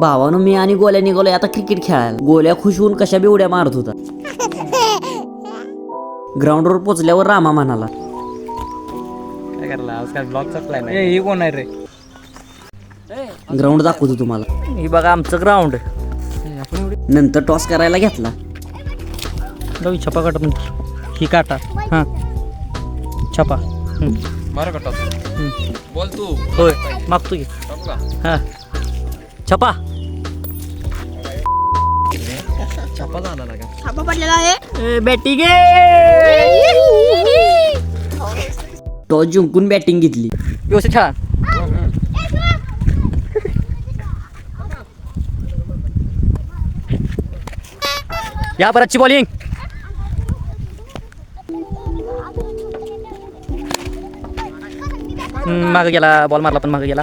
भावानं मी आणि गोल्या निघालोय आता क्रिकेट खेळायला. गोल्या खुश होऊन कशा बी उड्या मारत होता. ग्राउंडवर पोचल्यावर रामा म्हणाला काय करायला आजकाल ब्लॉगचा प्लॅन आहे ही कोण आहे रे? ग्राउंड दाखवतो तुम्हाला. ही बघा आमचं ग्राउंड नंतर टॉस करायला घेतला. जाऊ छपा काटा पण ही काटा. हां. छपा. बरं का बोल तू. होय मागतो की. हां. छपा. छापा झाला लागा छापा पडलेला आहे. बॅटी गे टॉस जिंकून बॅटिंग घेतली. व्यवस्थित खेळा. या परतची बॉलिंग मागे गेला बॉल मारला पण मागे गेला.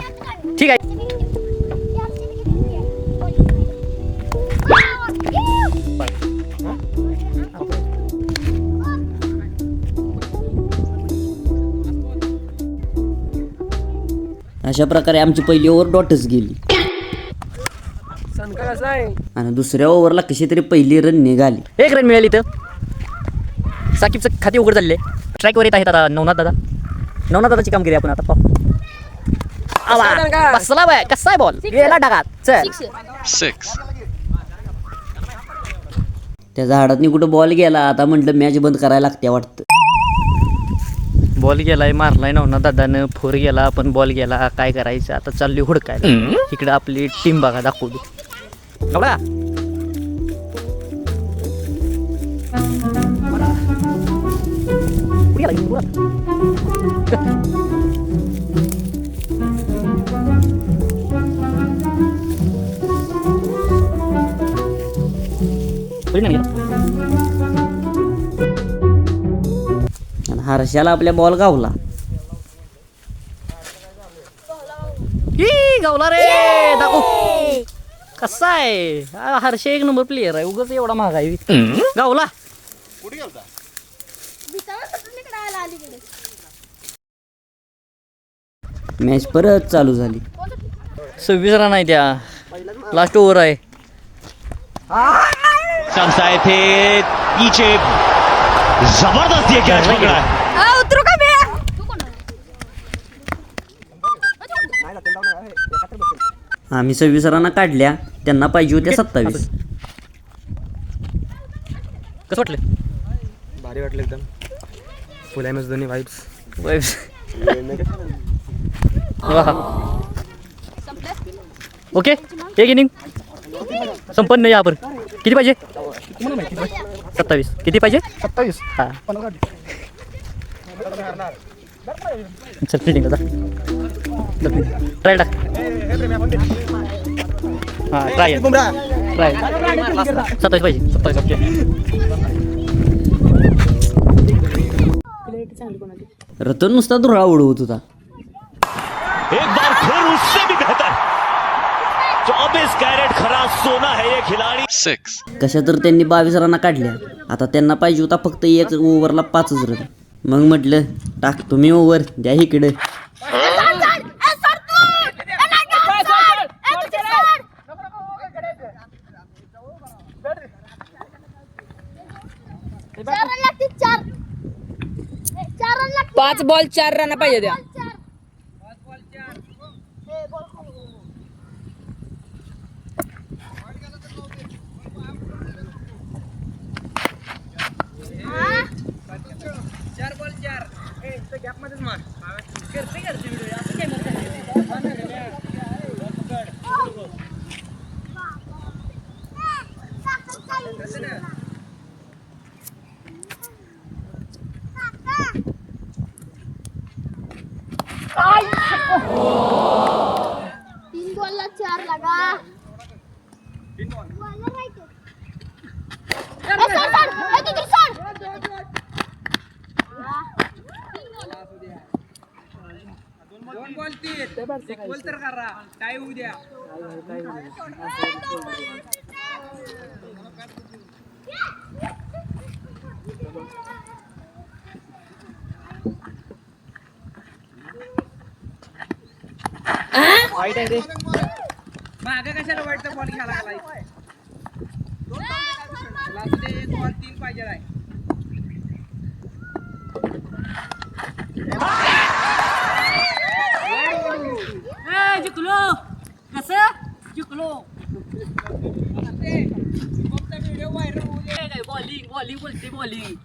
अशा प्रकारे आमची पहिली ओव्हर डॉटच गेली. आणि दुसऱ्या ओव्हरला कशी तरी पहिली रन निघाली. एक रन मिळाली तर साकीबचं खाते उघड झालेले. स्ट्राईकवर येत आहेत आता नवनाथ दादा. नवनाथ दादाची कामगिरी आपण आता पाहू. आवा, बसला बाय. कसा आहे बॉल गेला डागात. चल. सिक्स त्या झाडातनी कुठं बॉल गेला आता म्हटलं मॅच बंद करायला लागते वाटतं. बॉल गेलाय मारलाय नवनाथ दादानं फोर गेला पण बॉल गेला काय करायचं? आता चालली हुडकाय इकडे आपली टीम बघा दाखवतो बघा हर्षाला आपल्या बॉल गावला. गावला रे दाखव. कसा आहे? हर्ष एक नंबर प्लेअर आहे. उगाच एवढा महाग आहे. गावला. मॅच परत चालू झाली. सव्वीस रन आहे त्या. लास्ट ओव्हर आहे. संस्थाए थे पीछे जबरदस्त आम्ही सव्वीस रना काढल्या त्यांना पाहिजे होत्या सत्तावीस. कसं वाटलं? भारी वाटलं एकदम. Full M S Dhoni vibes Vibes. वा. ओके एक इनिंग संपन्न या आपण. किती पाहिजे? सत्तावीस. किती पाहिजे? सत्तावीस. हा. चल फिल्डिंग आता ट्राय टाक हां ट्राय ट्राय सत्तावीस पाहिजे. सत्तावीस ओके रतन नुसता धुळा उडवत होता. एक बार फिर उससे भी बेहतर। चौबीस कैरेट खरा सोना है ये खिलाड़ी। सिक्स कशा तर त्यांनी बावीस रना काढल्या. आता त्यांना पाहिजे होता फक्त एक ओव्हरला पाचच रन. मग म्हटलं टाक तुम्ही ओवर द्या इकडे. पाच बॉल चार रन पाहिजे द्या तीन बॉलला चार लागा बॉलला right आहे. ए, सोड, सोड. ए, तिथे सोड. हा. मागे कशा कशाला वाईटचा बॉल घ्यायला लागलाय? एक बॉल तीन पाहिजे आहे. जिंकलो. कसं? जिंकलो. व्हिडिओ व्हायरल होऊ दे. बॉलिंग बॉलिंग बोलते बॉलिंग